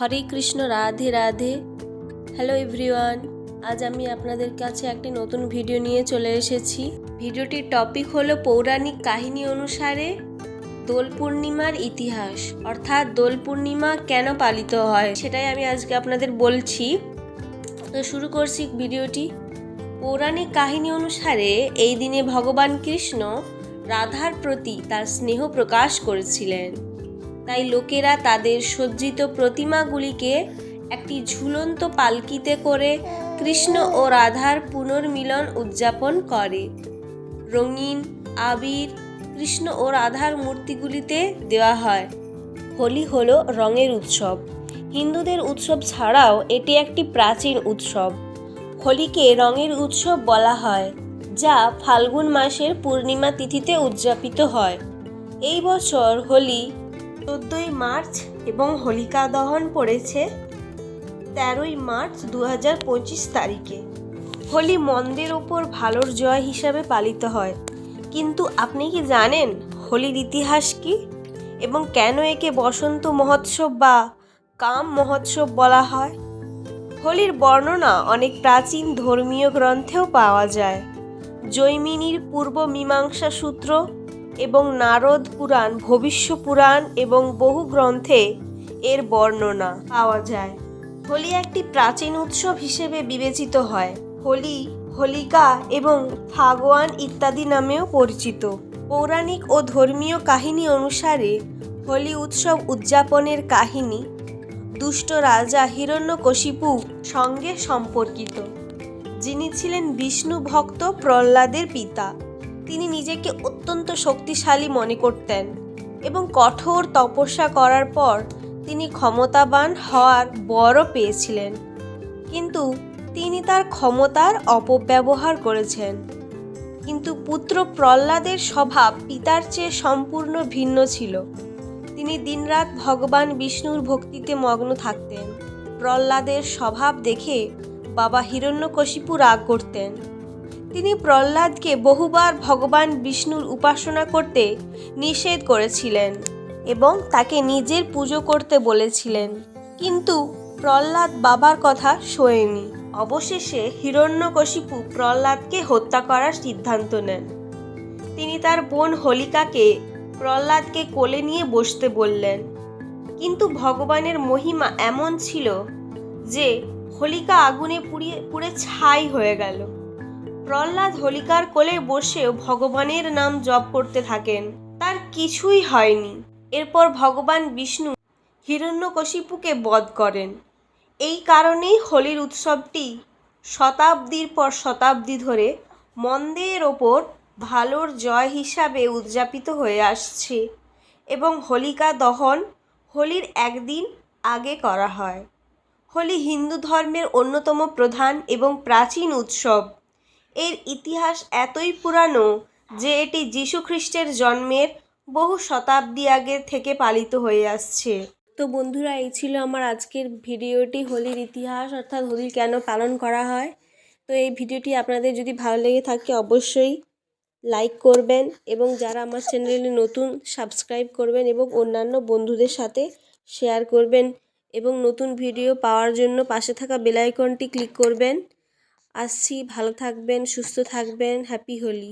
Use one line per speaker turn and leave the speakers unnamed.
হরে Krishna, Radhe Radhe. Hello everyone আজ আমি আপনাদের কাছে একটি নতুন ভিডিও নিয়ে চলে এসেছি। ভিডিওটির টপিক হলো পৌরাণিক কাহিনী অনুসারে দোল পূর্ণিমার ইতিহাস, অর্থাৎ দোল পূর্ণিমা কেন পালিত হয়, সেটাই আমি আজকে আপনাদের বলছি। তো শুরু করছি ভিডিওটি পৌরাণিক কাহিনী অনুসারে এই দিনে ভগবান কৃষ্ণ রাধার প্রতি তার স্নেহ প্রকাশ করেছিলেন। তাই লোকেরা তাদের সজ্জিত প্রতিমাগুলিকে একটি ঝুলন্ত পালকিতে করে কৃষ্ণ ও রাধার পুনর্মিলন উদযাপন করে। রঙিন, আবির, কৃষ্ণ ও রাধার মূর্তিগুলিতে দেওয়া হয়। হোলি হলো রঙের উৎসব। হিন্দুদের উৎসব ছাড়াও এটি একটি প্রাচীন উৎসব। হোলিকে রঙের উৎসব বলা হয়, যা ফাল্গুন মাসের পূর্ণিমা তিথিতে উদযাপিত হয়। এই বছর হোলি চোদ্দোই মার্চ এবং হোলিকা দহন পড়েছে তেরোই মার্চ দু হাজার পঁচিশ তারিখে। হোলি মন্দের ওপর ভালোর জয় হিসাবে পালিত হয়। কিন্তু আপনি কি জানেন হোলির ইতিহাস কি? এবং কেন একে বসন্ত মহোৎসব বা কাম মহোৎসব বলা হয়? হোলির বর্ণনা অনেক প্রাচীন ধর্মীয় গ্রন্থেও পাওয়া যায়। জৈমিনীর পূর্ব মীমাংসা সূত্র এবং নারদ পুরাণ, ভবিষ্য পুরাণ এবং বহু গ্রন্থে এর বর্ণনা পাওয়া যায়। হোলি একটি প্রাচীন উৎসব হিসেবে বিবেচিত হয়। হোলি, হোলিকা এবং ফাগোয়ান ইত্যাদি নামেও পরিচিত। পৌরাণিক ও ধর্মীয় কাহিনী অনুসারে হোলি উৎসব উদযাপনের কাহিনী দুষ্ট রাজা হিরণ্যকশিপু সঙ্গে সম্পর্কিত, যিনি ছিলেন বিষ্ণু ভক্ত প্রহ্লাদের পিতা। তিনি নিজেকে অত্যন্ত শক্তিশালী মনে করতেন এবং কঠোর তপস্যা করার পর তিনি ক্ষমতাবান হওয়ার বরও পেয়েছিলেন। কিন্তু তিনি তার ক্ষমতার অপব্যবহার করেছেন। কিন্তু পুত্র প্রহ্লাদের স্বভাব পিতার চেয়ে সম্পূর্ণ ভিন্ন ছিল। তিনি দিনরাত ভগবান বিষ্ণুর ভক্তিতে মগ্ন থাকতেন। প্রহ্লাদের স্বভাব দেখে বাবা হিরণ্যকশিপু রাগ করতেন। তিনি প্রহ্লাদকে বহুবার ভগবান বিষ্ণুর উপাসনা করতে নিষেধ করেছিলেন এবং তাকে নিজের পুজো করতে বলেছিলেন। কিন্তু প্রহ্লাদ বাবার কথা শোয়েনি অবশেষে হিরণ্যকশিপু প্রহ্লাদকে হত্যা করার সিদ্ধান্ত নেন। তিনি তার বোন হোলিকাকে প্রহ্লাদকে কোলে নিয়ে বসতে বললেন, কিন্তু ভগবানের মহিমা এমন ছিল যে হোলিকা আগুনে পুড়িয়ে, পুড়ে ছাই হয়ে গেল। প্রহ্লাদ হোলিকার কোলে বসেও ভগবানের নাম জপ করতে থাকেন। তার কিছুই হয়নি। এরপর ভগবান বিষ্ণু হিরণ্যকশিপুকে বধ করেন। এই কারণেই হোলির উৎসবটি শতাব্দীর পর শতাব্দী ধরে মন্দের ওপর ভালোর জয় হিসাবে উদযাপিত হয়ে আসছে এবং হোলিকা দহন হোলির একদিন আগে করা হয়। হোলি হিন্দু ধর্মের অন্যতম প্রধান এবং প্রাচীন উৎসব। এর ইতিহাস এতই পুরানো যে এটি যীশুখ্রিস্টের জন্মের বহু শতাব্দী আগে থেকে পালিত হয়ে আসছে। তো বন্ধুরা, এই ছিল আমার আজকের ভিডিওটি। হোলির ইতিহাস অর্থাৎ হোলি কেন পালন করা হয়? তো এই ভিডিওটি আপনাদের যদি ভালো লেগে থাকে, অবশ্যই লাইক করবেন এবং যারা আমার চ্যানেলে নতুন, সাবস্ক্রাইব করবেন এবং অন্যান্য বন্ধুদের সাথে শেয়ার করবেন এবং নতুন ভিডিও পাওয়ার জন্য পাশে থাকা বেল আইকনটি ক্লিক করবেন। আসছি ভালো থাকবেন সুস্থ থাকবেন হ্যাপি হোলি।